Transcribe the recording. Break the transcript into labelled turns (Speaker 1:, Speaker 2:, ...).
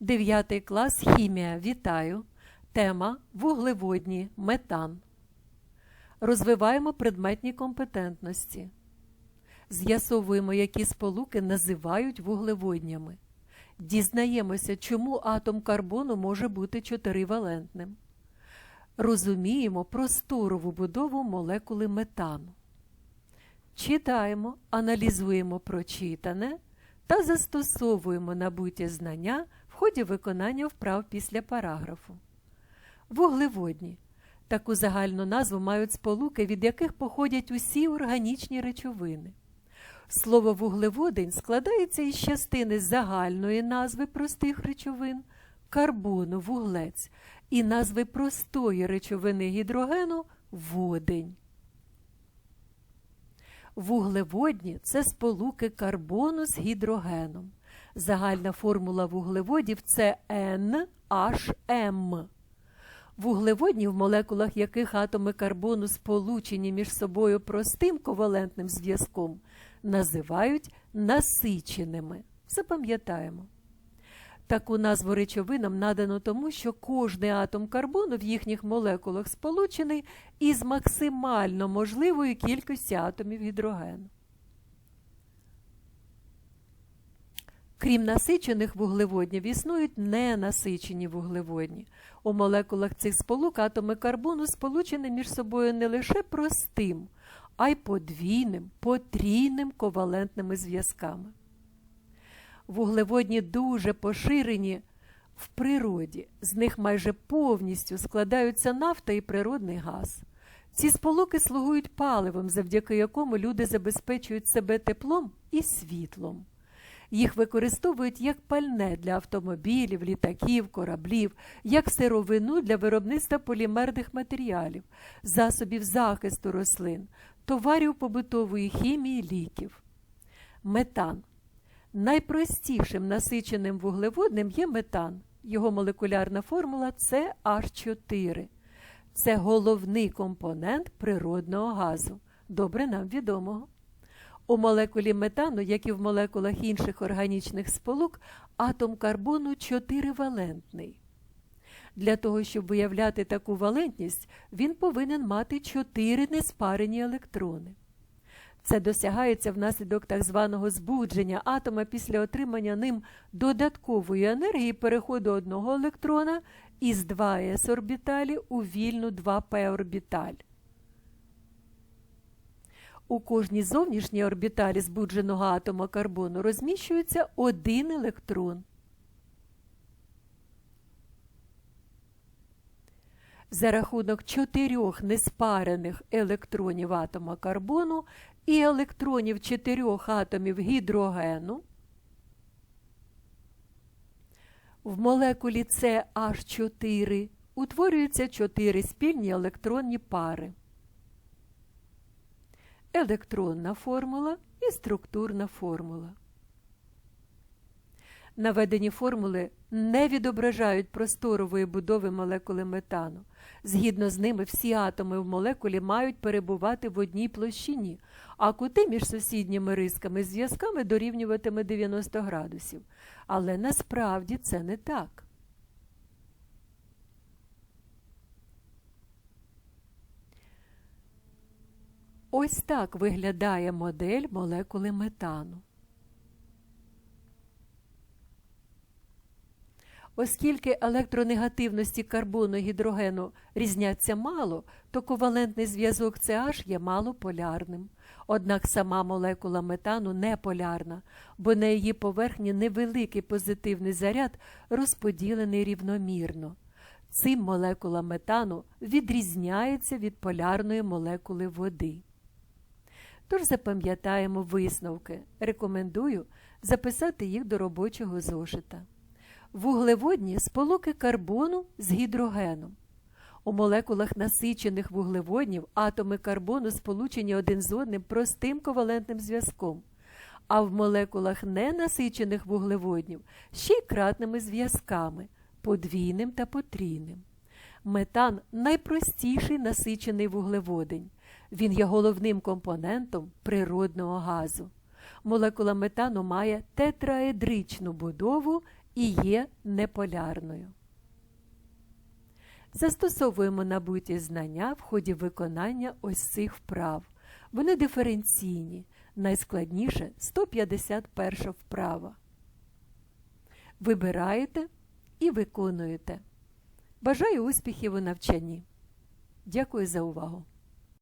Speaker 1: 9 клас хімія. Вітаю. Тема вуглеводні, метан. Розвиваємо предметні компетентності. З'ясовуємо, які сполуки називають вуглеводнями. Дізнаємося, чому атом карбону може бути чотиривалентним. Розуміємо просторову будову молекули метану. Читаємо, аналізуємо прочитане та застосовуємо набуті знання в ході виконання вправ після параграфу. Вуглеводні. Таку загальну назву мають сполуки, від яких походять усі органічні речовини. Слово вуглеводень складається із частини загальної назви простих речовин карбону, вуглець і назви простої речовини гідрогену водень. Вуглеводні це сполуки карбону з гідрогеном. Загальна формула вуглеводів це NHM. Вуглеводні, в молекулах яких атоми карбону сполучені між собою простим ковалентним зв'язком, називають насиченими. Запам'ятаємо. Таку назву речовинам надано тому, що кожний атом карбону в їхніх молекулах сполучений із максимально можливою кількістю атомів гідрогену. Крім насичених вуглеводнів, існують ненасичені вуглеводні. У молекулах цих сполук атоми карбону сполучені між собою не лише простим, а й подвійним, потрійним ковалентними зв'язками. Вуглеводні дуже поширені в природі, з них майже повністю складаються нафта і природний газ. Ці сполуки слугують паливом, завдяки якому люди забезпечують себе теплом і світлом. Їх використовують як пальне для автомобілів, літаків, кораблів, як сировину для виробництва полімерних матеріалів, засобів захисту рослин, товарів побутової хімії, ліків. Метан. Найпростішим насиченим вуглеводним є метан. Його молекулярна формула CH4. Це головний компонент природного газу. Добре нам відомого. У молекулі метану, як і в молекулах інших органічних сполук, атом карбону чотиривалентний. Для того, щоб виявляти таку валентність, він повинен мати чотири неспарені електрони. Це досягається внаслідок так званого збудження атома після отримання ним додаткової енергії переходу одного електрона із 2s орбіталі у вільну 2p орбіталь. У кожній зовнішній орбіталі збудженого атома карбону розміщується один електрон. За рахунок чотирьох неспарених електронів атома карбону і електронів чотирьох атомів гідрогену в молекулі CH4 утворюються чотири спільні електронні пари. Електронна формула і структурна формула. Наведені формули не відображають просторової будови молекули метану. Згідно з ними, всі атоми в молекулі мають перебувати в одній площині, а кути між сусідніми рисками зв'язками дорівнюватиме 90 градусів. Але насправді це не так. Ось так виглядає модель молекули метану. Оскільки електронегативності карбону і гідрогену різняться мало, то ковалентний зв'язок CH є малополярним. Однак сама молекула метану не полярна, бо на її поверхні невеликий позитивний заряд розподілений рівномірно. Цим молекула метану відрізняється від полярної молекули води. Тож запам'ятаємо висновки. Рекомендую записати їх до робочого зошита. Вуглеводні сполуки карбону з гідрогеном. У молекулах насичених вуглеводнів атоми карбону сполучені один з одним простим ковалентним зв'язком, а в молекулах ненасичених вуглеводнів ще й кратними зв'язками подвійним та потрійним. Метан найпростіший насичений вуглеводень. Він є головним компонентом природного газу. Молекула метану має тетраедричну будову і є неполярною. Застосовуємо набуті знання в ході виконання ось цих вправ. Вони диференційні. Найскладніше 151 вправа. Вибираєте і виконуєте. Бажаю успіхів у навчанні. Дякую за увагу!